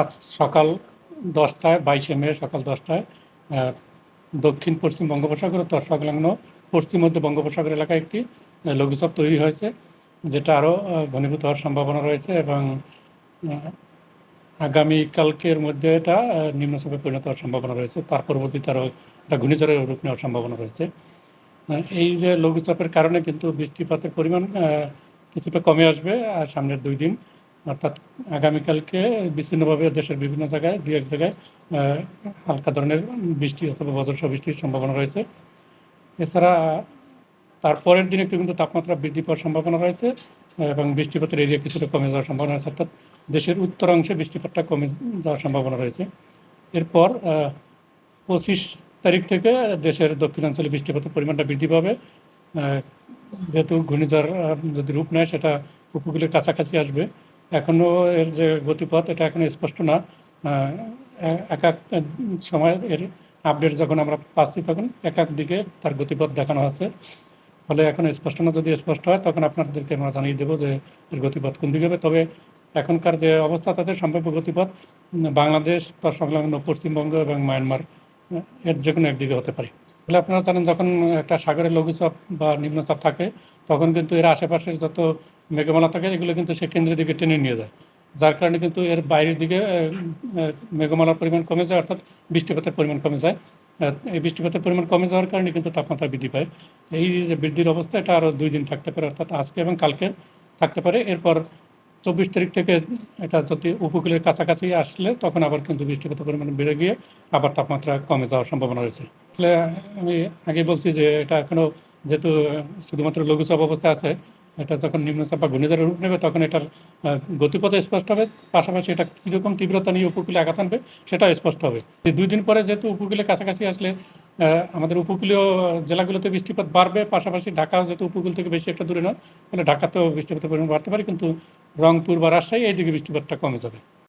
আজ সকাল দশটায়, বাইশে মে সকাল দশটায় দক্ষিণ পশ্চিম বঙ্গোপসাগর তৎ সংলগ্ন পশ্চিম মধ্য বঙ্গোপসাগর এলাকায় একটি লঘুচাপ তৈরি হয়েছে, যেটা আরও ঘনীভূত হওয়ার সম্ভাবনা রয়েছে এবং আগামীকালকের মধ্যে এটা নিম্নচাপে পরিণত হওয়ার সম্ভাবনা রয়েছে। তার পরবর্তীতে আরও একটা ঘূর্ণিঝড়ের রূপ নেওয়ার সম্ভাবনা রয়েছে। এই যে লঘুচাপের কারণে কিন্তু বৃষ্টিপাতের পরিমাণ কিছুটা কমে আসবে, আর সামনের দুই দিন অর্থাৎ আগামীকালকে বিচ্ছিন্নভাবে দেশের বিভিন্ন জায়গায়, দু এক জায়গায় হালকা ধরনের বৃষ্টি অথবা বজ্রসহ বৃষ্টির সম্ভাবনা রয়েছে। এছাড়া তারপরের দিনে একটু কিন্তু তাপমাত্রা বৃদ্ধি পাওয়ার সম্ভাবনা রয়েছে এবং বৃষ্টিপাতের এরিয়া কিছুটা কমে যাওয়ার সম্ভাবনা রয়েছে। অর্থাৎ দেশের উত্তরাংশে বৃষ্টিপাতটা কমে যাওয়ার সম্ভাবনা রয়েছে। এরপর পঁচিশ তারিখ থেকে দেশের দক্ষিণাঞ্চলে বৃষ্টিপাতের পরিমাণটা বৃদ্ধি পাবে। যেহেতু ঘূর্ণিঝড় যদি রূপ নেয়, সেটা উপকূলের কাছাকাছি আসবে। এখনও এর যে গতিপথ, এটা এখনও স্পষ্ট না। এক এক সময় এর আপডেট যখন আমরা পাচ্ছি, তখন এক এক দিকে তার গতিপথ দেখানো আছে। ফলে এখন স্পষ্ট না, যদি স্পষ্ট হয়, তখন আপনাদেরকে আমরা জানিয়ে দেবো যে এর গতিপথ কোন দিকে হবে। তবে এখনকার যে অবস্থা তাদের সম্ভাব্য গতিপথ বাংলাদেশ, তার সংলগ্ন পশ্চিমবঙ্গ এবং মায়ানমার এর যে কোনো একদিকে হতে পারে। তাহলে আপনারা জানেন যখন একটা সাগরের লঘুচাপ বা নিম্নচাপ থাকে, তখন কিন্তু এর আশেপাশের যত মেঘমালা থাকে, এগুলো কিন্তু সে কেন্দ্রের দিকে টেনে নিয়ে যায়। যার কারণে কিন্তু এর বাইরের দিকে মেঘমালার পরিমাণ কমে যায়, অর্থাৎ বৃষ্টিপাতের পরিমাণ কমে যায়। এই বৃষ্টিপাতের পরিমাণ কমে যাওয়ার কারণে কিন্তু তাপমাত্রা বৃদ্ধি পায়। এই যে বৃদ্ধির অবস্থা, এটা আরও দুই দিন থাকতে পারে, অর্থাৎ আজকে এবং কালকে থাকতে পারে। এরপর চব্বিশ তারিখ থেকে এটা যদি উপকূলের কাছাকাছি আসলে, তখন আবার কিন্তু বৃষ্টিপাতের পরিমাণ বেড়ে গিয়ে আবার তাপমাত্রা কমে যাওয়ার সম্ভাবনা রয়েছে। আসলে আমি আগে বলছি যে এটা এখনও যেহেতু শুধুমাত্র লঘুচাপ অবস্থায় আছে, এটা যখন নিম্নচাপ বা ঘূর্ণিঝড়ের রূপ নেবে তখন এটার গতিপথ স্পষ্ট হবে। পাশাপাশি এটা কীরকম তীব্রতা নিয়ে উপকূলে আঘাত আনবে সেটাও স্পষ্ট হবে। যে দুই দিন পরে যেহেতু উপকূলের কাছাকাছি আসলে আমাদের উপকূলীয় জেলাগুলোতে বৃষ্টিপাত বাড়বে, পাশাপাশি ঢাকা যেহেতু উপকূল থেকে বেশি একটা দূরে নয়, তাহলে ঢাকাতেও বৃষ্টিপাতের পরিমাণ বাড়তে পারে, কিন্তু রংপুর বা রাজশাহী এই দিকে বৃষ্টিপাতটা কমে যাবে।